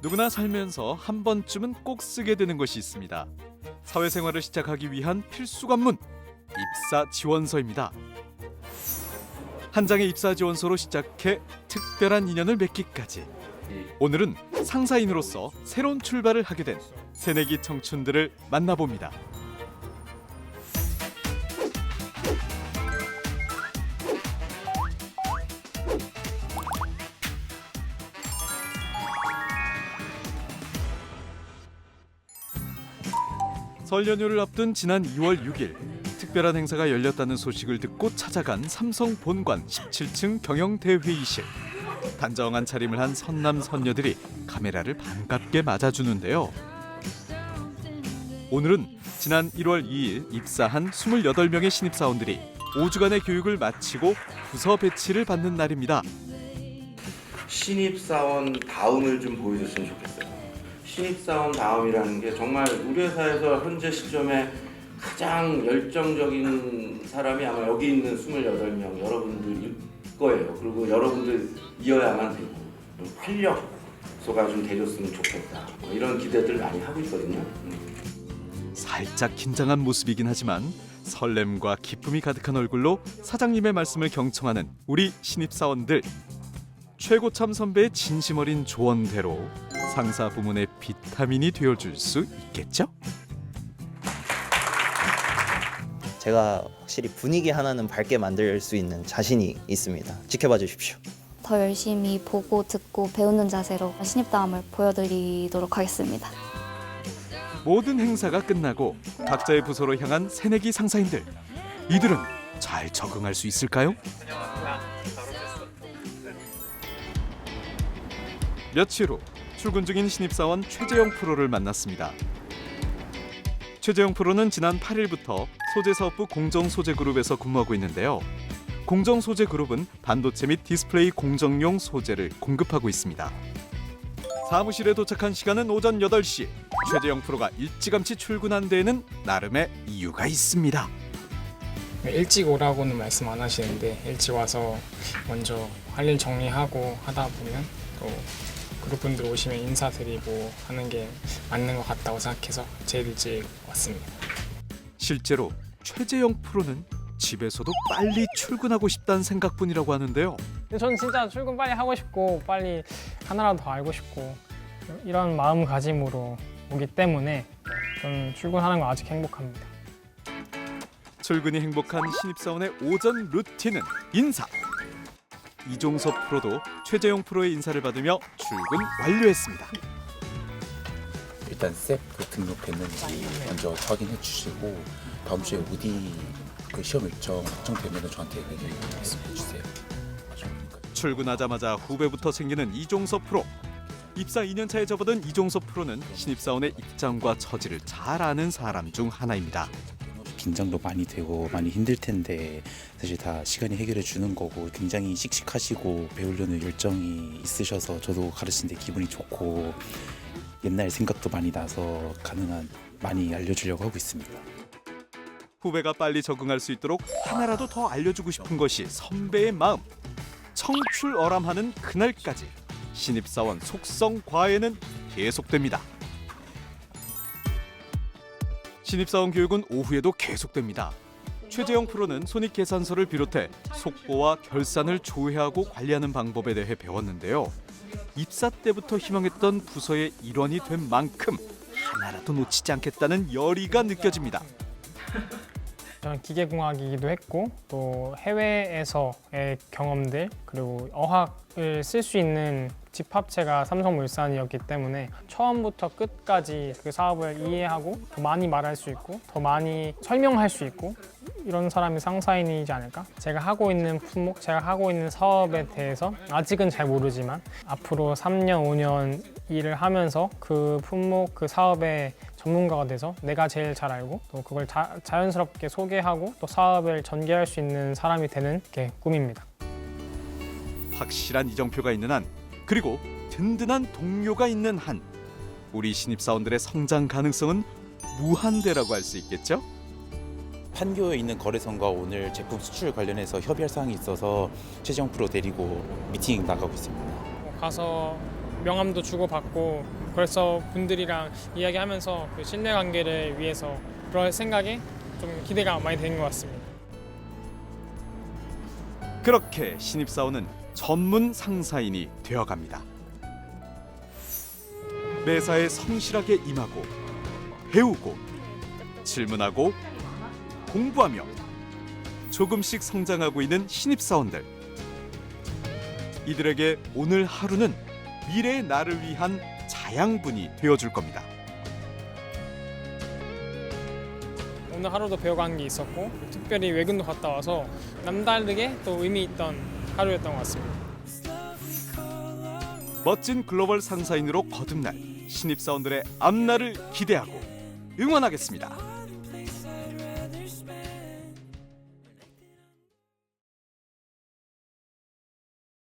누구나 살면서 한 번쯤은 꼭 쓰게 되는 것이 있습니다. 사회생활을 시작하기 위한 필수 관문 입사 지원서입니다. 한 장의 입사 지원서로 시작해 특별한 인연을 맺기까지 오늘은 상사인으로서 새로운 출발을 하게 된 새내기 청춘들을 만나봅니다. 설 연휴를 앞둔 지난 2월 6일 특별한 행사가 열렸다는 소식을 듣고 찾아간 삼성 본관 17층 경영대회의실 단정한 차림을 한 선남 선녀들이 카메라를 반갑게 맞아주는데요. 오늘은 지난 1월 2일 입사한 28명의 신입사원들이 5주간의 교육을 마치고 부서 배치를 받는 날입니다. 신입사원 다움을 좀 보여줬으면 좋겠어요. 신입사원 다움이라는 게 정말 우리 회사에서 현재 시점에 가장 열정적인 사람이 아마 여기 있는 28명 여러분들일 거예요. 그리고 여러분들 이어야만 되고 좀 활력소가 좀 돼줬으면 좋겠다. 뭐 이런 기대들 많이 하고 있거든요. 음. 살짝 긴장한 모습이긴 하지만 설렘과 기쁨이 가득한 얼굴로 사장님의 말씀을 경청하는 우리 신입사원들 최고참 선배의 진심 어린 조언대로 상사 부문의 비타민이 되어줄 수 있겠죠? 제가 확실히 분위기 하나는 밝게 만들 수 있는 자신이 있습니다. 지켜봐 주십시오. 더 열심히 보고 듣고 배우는 자세로 신입다움을 보여드리도록 하겠습니다. 모든 행사가 끝나고 각자의 부서로 향한 새내기 상사인들 이들은 잘 적응할 수 있을까요? 며칠 후 출근 중인 신입사원 최재영 프로를 만났습니다. 최재영 프로는 지난 8일부터 소재사업부 공정소재그룹에서 근무하고 있는데요. 공정소재그룹은 반도체 및 디스플레이 공정용 소재를 공급하고 있습니다. 사무실에 도착한 시간은 오전 8시. 최재영 프로가 일찌감치 출근한 데에는 나름의 이유가 있습니다. 일찍 오라고는 말씀 안 하시는데 일찍 와서 먼저 할 일 정리하고 하다 보면 또 그룹분들 오시면 인사드리고 하는 게 맞는 것 같다고 생각해서 제일 일찍 왔습니다. 실제로 최재영 프로는 집에서도 빨리 출근하고 싶다는 생각뿐이라고 하는데요. 근데 저는 진짜 출근 빨리 하고 싶고 빨리 하나라도 더 알고 싶고 이런 마음가짐으로 오기 때문에 저는 출근하는 거 아직 행복합니다. 출근이 행복한 신입사원의 오전 루틴은 인사. 이종섭 프로도 최재영 프로의 인사를 받으며 출근 완료했습니다. 일단 셉 그 등록됐는지 먼저 확인해 주시고 다음 주에 우디 그 시험 일정 확정되면 저한테 얘기 말씀해 주세요. 출근하자마자 후배부터 챙기는 이종섭 프로. 입사 2년 차에 접어든 이종섭 프로는 신입사원의 입장과 처지를 잘 아는 사람 중 하나입니다. 긴장도 많이 되고 많이 힘들 텐데 사실 다 시간이 해결해 주는 거고 굉장히 씩씩하시고 배우려는 열정이 있으셔서 저도 가르치는데 기분이 좋고 옛날 생각도 많이 나서 가능한 많이 알려주려고 하고 있습니다. 후배가 빨리 적응할 수 있도록 하나라도 더 알려주고 싶은 것이 선배의 마음. 청출어람하는 그날까지 신입사원 속성 과외는 계속됩니다. 신입사원 교육은 오후에도 계속됩니다. 최재영 프로는 손익계산서를 비롯해 속보와 결산을 조회하고 관리하는 방법에 대해 배웠는데요. 입사 때부터 희망했던 부서의 일원이 된 만큼 하나라도 놓치지 않겠다는 열의가 느껴집니다. 저는 기계공학이기도 했고 또 해외에서의 경험들 그리고 어학을 쓸 수 있는 집합체가 삼성물산이었기 때문에 처음부터 끝까지 그 사업을 이해하고 더 많이 말할 수 있고 더 많이 설명할 수 있고 이런 사람이 상사인이지 않을까? 제가 하고 있는 품목, 제가 하고 있는 사업에 대해서 아직은 잘 모르지만 앞으로 3년, 5년 일을 하면서 그 품목, 그 사업의 전문가가 돼서 내가 제일 잘 알고 또 그걸 자, 자연스럽게 소개하고 또 사업을 전개할 수 있는 사람이 되는 게 꿈입니다. 확실한 이정표가 있는 한 그리고 든든한 동료가 있는 한 우리 신입사원들의 성장 가능성은 무한대라고 할 수 있겠죠? 판교에 있는 거래선과 오늘 제품 수출 관련해서 협의할 사항이 있어서 최재형 프로 데리고 미팅 나가고 있습니다. 가서 명함도 주고받고 그래서 분들이랑 이야기하면서 그 신뢰 관계를 위해서 그럴 생각에 좀 기대가 많이 되는 것 같습니다. 그렇게 신입사원은 전문 상사인이 되어갑니다. 매사에 성실하게 임하고 배우고 질문하고 공부하며 조금씩 성장하고 있는 신입사원들. 이들에게 오늘 하루는 미래의 나를 위한 자양분이 되어줄 겁니다. 오늘 하루도 배워가는 게 있었고 특별히 외근도 갔다 와서 남다르게 또 의미 있던 하루였던 것 같습니다. 멋진 글로벌 상사인으로 거듭날 신입사원들의 앞날을 기대하고 응원하겠습니다.